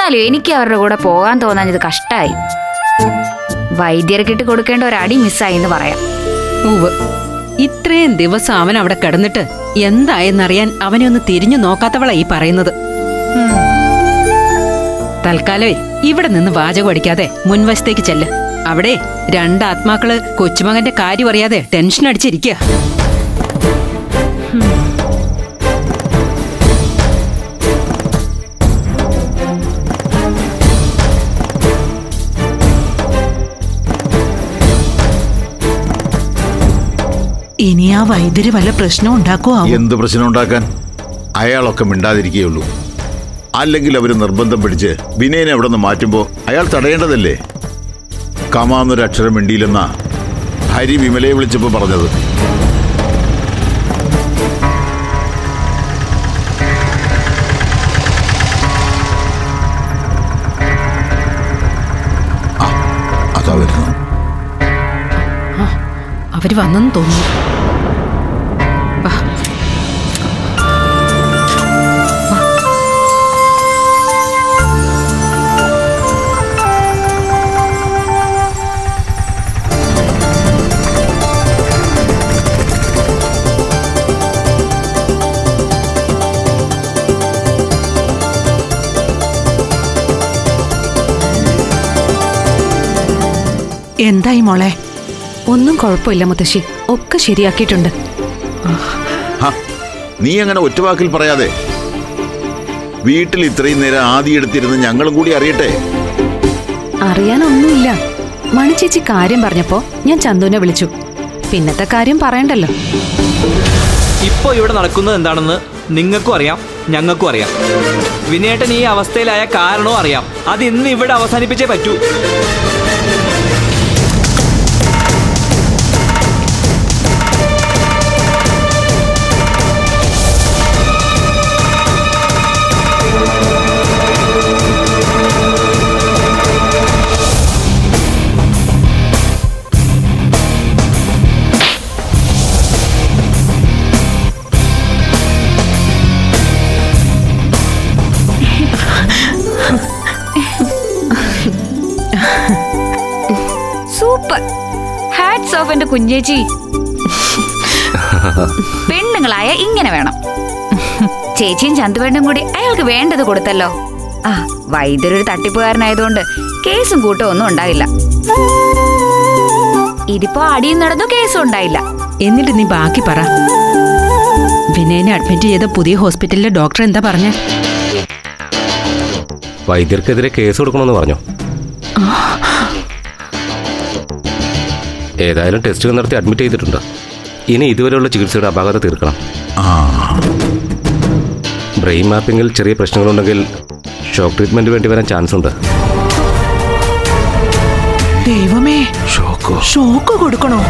എന്നാലും എനിക്ക് അവരുടെ കൂടെ പോകാൻ തോന്നാഞ്ഞത് കഷ്ടായി. വൈദ്യർക്കിട്ട് കൊടുക്കേണ്ട ഒരു അടി മിസ്സായി എന്ന് പറയാം. ഉവ് ഇത്രയും ദിവസം അവൻ അവിടെ കിടന്നിട്ട് എന്തായെന്നറിയാൻ അവനെ ഒന്ന് തിരിഞ്ഞു നോക്കാത്തവളാ ഈ പറയുന്നത്. തൽക്കാലം ഇവിടെ നിന്ന് വാചകം അടിക്കാതെ മുൻവശത്തേക്ക് ചെല്ല്. അവിടെ രണ്ടാത്മാക്കൾ കൊച്ചുമകന്റെ കാര്യം അറിയാതെ ടെൻഷൻ അടിച്ചിരിക്കുക ഇനി ആ വൈദ്യര് വല്ല പ്രശ്നം ഉണ്ടാക്കോ എന്ത് പ്രശ്നം ഉണ്ടാക്കാൻ? അയാളൊക്കെ മിണ്ടാതിരിക്കുകയുള്ളൂ. അല്ലെങ്കിൽ അവർ നിർബന്ധം പിടിച്ച് വിനയനെ അവിടെ നിന്ന് മാറ്റുമ്പോൾ അയാൾ തടയേണ്ടതല്ലേ? കമാന്നൊരു അക്ഷരം മിണ്ടിയില്ലെന്ന ഹരി വിമലയെ വിളിച്ചപ്പോൾ പറഞ്ഞത്. അതാ വരുന്നു അവർ വന്നെന്ന് തോന്നുന്നു. എന്തായി മോളെ ഒന്നും കുഴപ്പമില്ല മുത്തശ്ശി. ഒക്കെ ശരിയാക്കിയിട്ടുണ്ട്. നീ അങ്ങനെ ഒറ്റവാക്കിൽ പറയാതെ. വീട്ടിൽ ഇത്രയും നേരം ആദ്യം എടുത്തിരുന്ന് ഞങ്ങളും കൂടി അറിയട്ടെ? അറിയാനൊന്നുമില്ല. മണിച്ചേച്ചി കാര്യം പറഞ്ഞപ്പോ ഞാൻ ചന്തുവിനെ വിളിച്ചു. പിന്നത്തെ കാര്യം പറയണ്ടല്ലോ. ഇപ്പൊ ഇവിടെ നടക്കുന്നത് എന്താണെന്ന് നിങ്ങൾക്കും അറിയാം ഞങ്ങൾക്കും അറിയാം. വിനേട്ടൻ ഈ അവസ്ഥയിലായ കാരണവും അറിയാം. അത് ഇന്ന് ഇവിടെ അവസാനിപ്പിച്ചേ പറ്റൂ. സൂപ്പർ. ഹാറ്റ്സ് ഓഫ് എന്റെ കുഞ്ഞേച്ചി. പെണ്ണുങ്ങളായ ഇങ്ങനെ വേണം. ചേച്ചിയും ചന്തുവേണ്ടും കൂടി അയാൾക്ക് വേണ്ടത് കൊടുത്തല്ലോ. ആ വൈദ്യൊരു തട്ടിപ്പുകാരനായതുകൊണ്ട് കേസും കൂട്ടോ ഒന്നും ഉണ്ടാവില്ല ഇതിപ്പോ അടിയും നടന്നു കേസും ഉണ്ടായില്ല. എന്നിട്ട് നീ ബാക്കി പറ. വിനയനെ അഡ്മിറ്റ് ചെയ്ത പുതിയ ഹോസ്പിറ്റലിലെ ഡോക്ടർ എന്താ പറഞ്ഞേ? വൈദ്യർക്കെതിരെ കേസ് കൊടുക്കണമെന്ന് പറഞ്ഞു? ഏതായാലും ടെസ്റ്റുകൾ നടത്തി അഡ്മിറ്റ് ചെയ്തിട്ടുണ്ട്. ഇനി ഇതുവരെയുള്ള ചികിത്സയുടെ അപാകത തീർക്കണം. ബ്രെയിൻ മാപ്പിങ്ങിൽ ചെറിയ പ്രശ്നങ്ങളുണ്ടെങ്കിൽ ഷോക്ക് ട്രീറ്റ്മെന്റ് വേണ്ടി വരാൻ ചാൻസ് ഉണ്ട്. ദൈവമേ ഷോക്കോ ഷോക്ക് കൊടുക്കണോ?